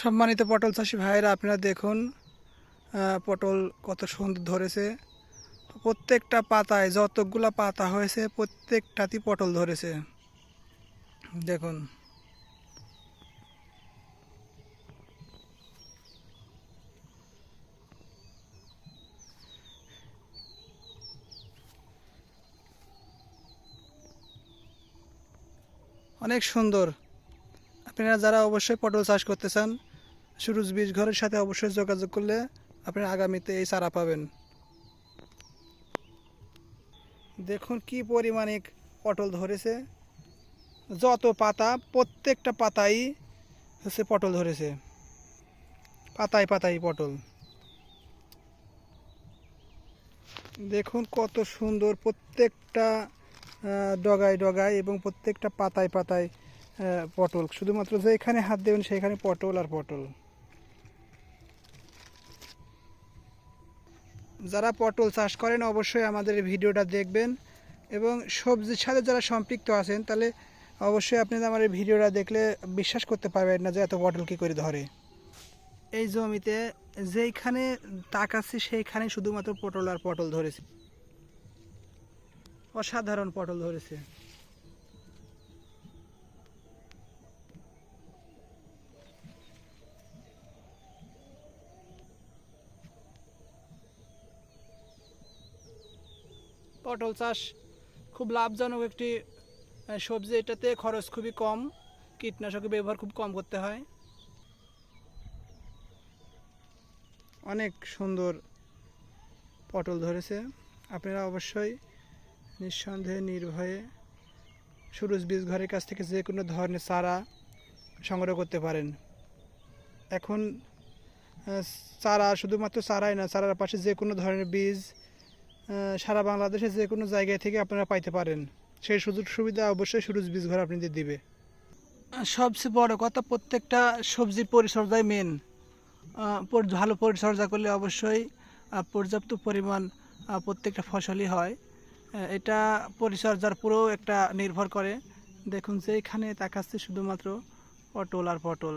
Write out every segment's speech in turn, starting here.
সম্মানিত পটল চাষি ভাইয়েরা, আপনারা দেখুন পটল কত সুন্দর ধরেছে। প্রত্যেকটা পাতায় যতগুলা পাতা হয়েছে প্রত্যেকটাতেই পটল ধরেছে। দেখুন। অনেক সুন্দর। আপনারা যারা অবশ্যই পটল চাষ করতে চান সুরজ বীজ ঘরের সাথে অবশ্যই যোগাযোগ করলে আপনি আগামীতে এই চারা পাবেন। দেখুন কি পরিমাণে পটল ধরেছে। যত পাতা, প্রত্যেকটা পাতাই হচ্ছে পটল ধরেছে। পাতায় পাতায় পটল। দেখুন কত সুন্দর প্রত্যেকটা ডগায় ডগায় এবং প্রত্যেকটা পাতায় পাতায় পটল। শুধুমাত্র যেখানে হাত দেবেন, সেখানে পটল আর পটল। যারা পটল চাষ করেন অবশ্যই আমাদের ভিডিওটা দেখবেন এবং সবজির সাথে যারা সম্পৃক্ত আছেন, তাহলে অবশ্যই আপনি আমার এই ভিডিওটা দেখলে বিশ্বাস করতে পারবেন না যে এত পটল কী করে ধরে। এই জমিতে যেইখানে তাকাচ্ছি সেইখানে শুধুমাত্র পটল আর পটল ধরেছে। অসাধারণ পটল ধরেছে। পটল চাষ খুব লাভজনক একটি সবজি। এটাতে খরচ খুবই কম কীটনাশকের ব্যবহার খুব কম করতে হয়। অনেক সুন্দর পটল ধরেছে। আপনারা অবশ্যই নিঃসন্দেহে নির্ভয়ে সুরুজ বীজ ঘরের কাছ থেকে যে কোনো ধরনের চারা সংগ্রহ করতে পারেন। এখন চারা শুধুমাত্র চারাই না, চারার পাশে যে কোনো ধরনের বীজ সারা বাংলাদেশে যে কোনো জায়গায় থেকে আপনারা পাইতে পারেন। সেই সুযোগ সুবিধা অবশ্যই সুরজ বীজ ঘর আপনাদের দিবে। সবচেয়ে বড় কথা, প্রত্যেকটা সবজির পরিচর্যাই মেন ভালো পরিচর্যা করলে অবশ্যই পর্যাপ্ত পরিমাণ প্রত্যেকটা ফসলই হয়। এটা পরিচর্যার পুরো একটা নির্ভর করে। দেখুন যে এখানে তাকাচ্ছে শুধুমাত্র পটল আর পটল।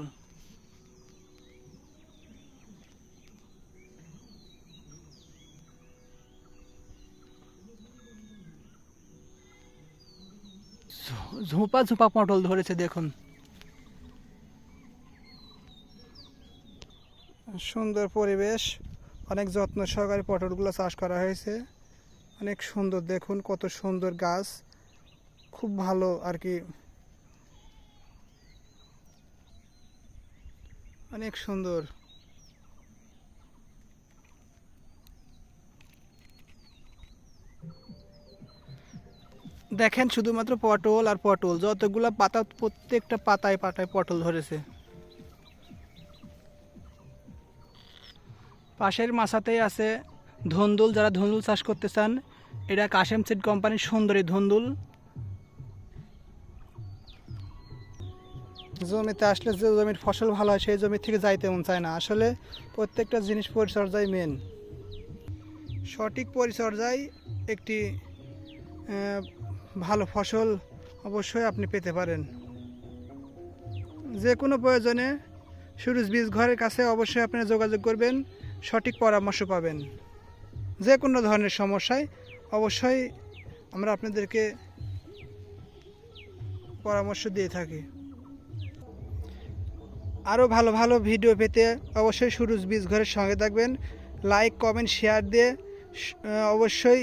ঝোপা ঝোপা পটল ধরেছে, দেখুন। সুন্দর পরিবেশ, অনেক যত্ন সহকারে পটলগুলো চাষ করা হয়েছে। অনেক সুন্দর, দেখুন কত সুন্দর গাছ। খুব ভালো আর কি। অনেক সুন্দর। দেখেন শুধুমাত্র পটল আর পটল, যতগুলা পাতা প্রত্যেকটা পাতায় পাতায় পটল ধরেছে। পাশের মাছাতেই আছে ধন্দুল, যারা ধন্দুল চাষ করতে চান, এটা কাশেম সিড কোম্পানির সুন্দরী ধন্দুল। জমিতে আসলে যে জমির ফসল ভালো হয়, সেই জমি থেকে যাইতে মন চায় না। আসলে প্রত্যেকটা জিনিস পরিচর্যাই মেন সঠিক পরিচর্যায় একটি ভালো ফসল অবশ্যই আপনি পেতে পারেন। যে কোনো প্রয়োজনে সুরুজ বীজ ঘরের কাছে অবশ্যই আপনারা যোগাযোগ করবেন, সঠিক পরামর্শ পাবেন। যে কোনো ধরনের সমস্যায় অবশ্যই আমরা আপনাদেরকে পরামর্শ দিয়ে থাকি। আরও ভালো ভালো ভিডিও পেতে অবশ্যই সুরুজ বীজ ঘরের সঙ্গে থাকবেন। লাইক, কমেন্ট, শেয়ার দিয়ে অবশ্যই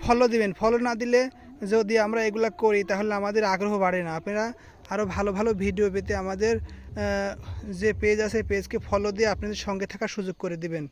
ফলো দিবেন। ফলো না দিলে যদি আমরা এগুলো করি, তাহলে আমাদের আগ্রহ বাড়ে না। আপনারা আরও ভালো ভালো ভিডিও পেতে আমাদের যে পেজ আছে পেজকে ফলো দিয়ে আপনাদের সঙ্গে থাকার সুযোগ করে দিবেন।